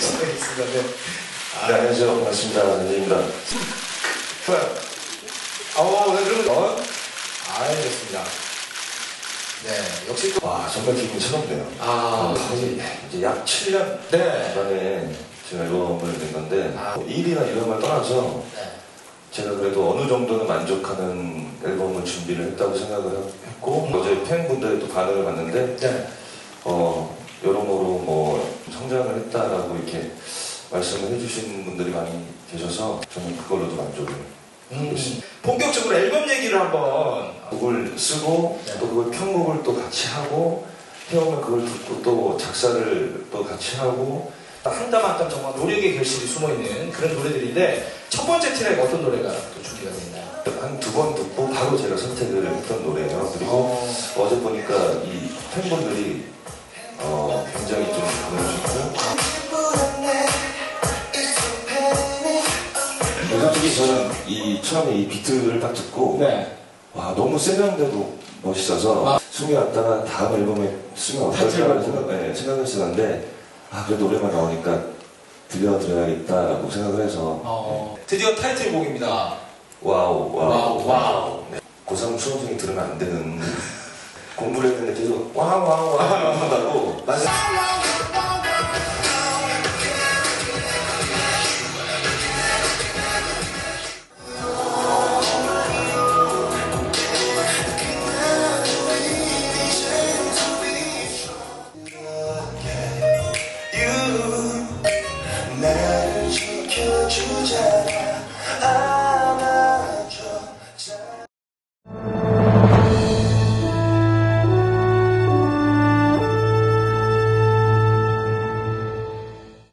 시작했습니다. 네. 네, 안녕하세요. 반갑습니다. 전재입니다. 좋아요. 어, 네, 그러면, 아, 알겠습니다. 네, 역시 또, 와, 정말 기분이 새롭네요. 아, 거의 이제 약 7년 네. 만에 제가 앨범을 낸 건데, 아. 뭐 일이나 이런 걸 떠나서 네. 제가 그래도 어느 정도는 만족하는 앨범을 준비를 했다고 생각을 했고, 어제 팬분들의 또 반응을 봤는데, 네. 어, 성장을 했다라고 이렇게 말씀을 해주신 분들이 많이 계셔서 저는 그걸로도 만족을 음, 본격적으로 앨범 얘기를 한번. 곡을 쓰고 네. 또 그걸 편곡을 또 같이 하고 해오면 그걸 듣고 또 작사를 또 같이 하고 한땀 한땀 정말 노력의 결실이 숨어있는 그런 노래들인데, 첫 번째 트랙 어떤 노래가 또 준비가 됐나요? 한 두 번 듣고 바로 제가 선택을 했던 노래예요. 그리고 어, 어제 보니까 이 팬분들이 어, 굉장히 좀 좋고 솔직히 저는 이 처음에 이 비트를 딱 듣고 네. 와 너무 세련되고 멋있어서 아. 숨겨왔다가 다음 앨범에 어떨까라는 타이틀곡. 생각, 네, 생각했었는데 아 그래도 노래만 나오니까 들려드려야겠다라고 생각을 해서 어, 드디어 타이틀곡입니다. 와우 와우 와우, 와우. 네. 고3 수험생이 들으면 안 되는 공부를 했는데 계속 와우 와우 와우